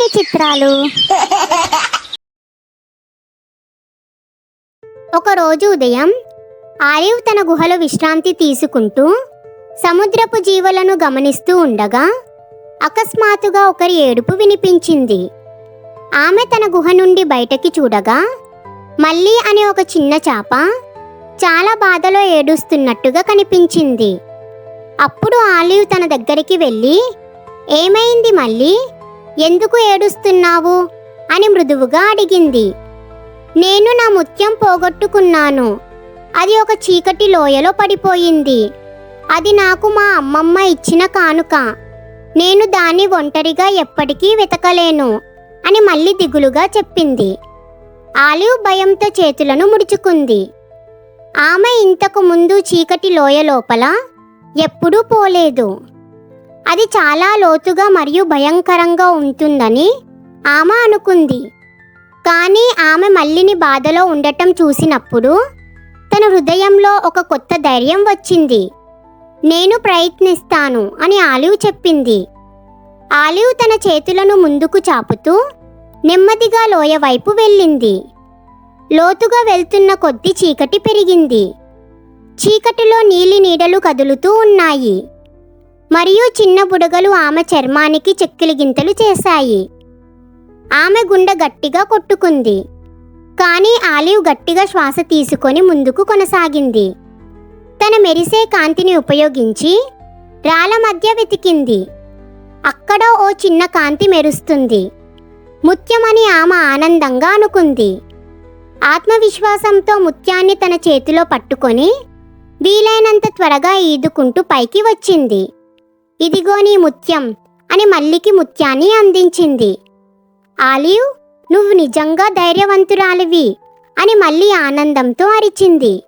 మరిన్ని చిత్రాలు? ఒకరోజు ఉదయం ఆలివ్ తన గుహలో విశ్రాంతి తీసుకుంటూ సముద్రపు జీవులను గమనిస్తూ ఉండగా అకస్మాత్తుగా ఒకరి ఏడుపు వినిపించింది. ఆమె తన గుహ నుండి బయటకి చూడగా మళ్ళీ అనే ఒక చిన్న చాప చాలా బాధలో ఏడుస్తున్నట్టుగా కనిపించింది. అప్పుడు ఆలివ్ తన దగ్గరికి వెళ్ళి ఏమైంది మళ్ళీ ఎందుకు ఏడుస్తున్నావు? అని మృదువుగా అడిగింది. నేను నా ముత్యం పోగొట్టుకున్నాను. అది ఒక చీకటి లోయలో పడిపోయింది. అది నాకు మా అమ్మమ్మ ఇచ్చిన కానుక. నేను దాన్ని ఒంటరిగా ఎప్పటికీ వెతకలేను అని మళ్ళీ దిగులుగా చెప్పింది. ఆలివ్ భయంతో చేతులను ముడుచుకుంది. ఆమె ఇంతకు ముందు చీకటి లోయ లోపల ఎప్పుడూ పోలేదు. అది చాలా లోతుగా మరియు భయంకరంగా ఉంటుందని ఆమె అనుకుంది. కానీ ఆమె మల్లిని బాధలో ఉండటం చూసినప్పుడు తన హృదయంలో ఒక కొత్త ధైర్యం వచ్చింది. నేను ప్రయత్నిస్తాను అని ఆలివ్ చెప్పింది. ఆలివ్ తన చేతులను ముందుకు చాపుతూ నెమ్మదిగా లోయ వైపు వెళ్ళింది. లోతుగా వెళ్తున్న కొద్ది చీకటి పెరిగింది. చీకటిలో నీలి నీడలు కదులుతూ ఉన్నాయి. మరియు చిన్న బుడగలు ఆమె చర్మానికి చెక్కిలి గింతలు చేశాయి. ఆమె గుండె గట్టిగా కొట్టుకుంది. కానీ ఆలివ్ గట్టిగా శ్వాస తీసుకొని ముందుకు కొనసాగింది. తన మెరిసే కాంతిని ఉపయోగించి రాళ్ళ మధ్య వెతికింది. అక్కడ ఓ చిన్న కాంతి మెరుస్తుంది. ముత్యమని ఆమె ఆనందంగా అనుకుంది. ఆత్మవిశ్వాసంతో ముత్యాన్ని తన చేతిలో పట్టుకొని వీలైనంత త్వరగా ఈదుకుంటూ పైకి వచ్చింది. ఇదిగో నీ ముత్యం అని మల్లికి ముత్యాన్ని అందించింది. ఆలివ్ నువ్వు నిజంగా ధైర్యవంతురాలివి అని మళ్ళీ ఆనందంతో అరిచింది.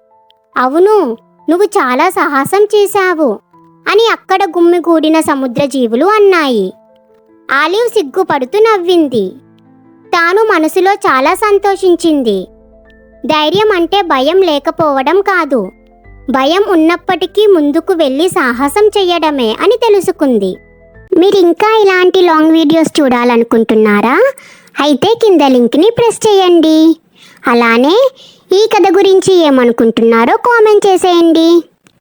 అవును నువ్వు చాలా సాహసం చేశావు అని అక్కడ గుమ్మిగూడిన సముద్ర జీవులు అన్నాయి. ఆలివ్ సిగ్గుపడుతూ నవ్వింది. తాను మనసులో చాలా సంతోషించింది. ధైర్యం అంటే భయం లేకపోవడం కాదు. భయం ఉన్నప్పటికీ ముందుకు వెళ్ళి సాహసం చెయ్యడమే అని తెలుసుకుంది. మీరు ఇంకా ఇలాంటి లాంగ్ వీడియోస్ చూడాలనుకుంటున్నారా? అయితే కింద లింక్ని ప్రెస్ చేయండి. అలానే ఈ కథ గురించి ఏమనుకుంటున్నారో కామెంట్ చేసేయండి.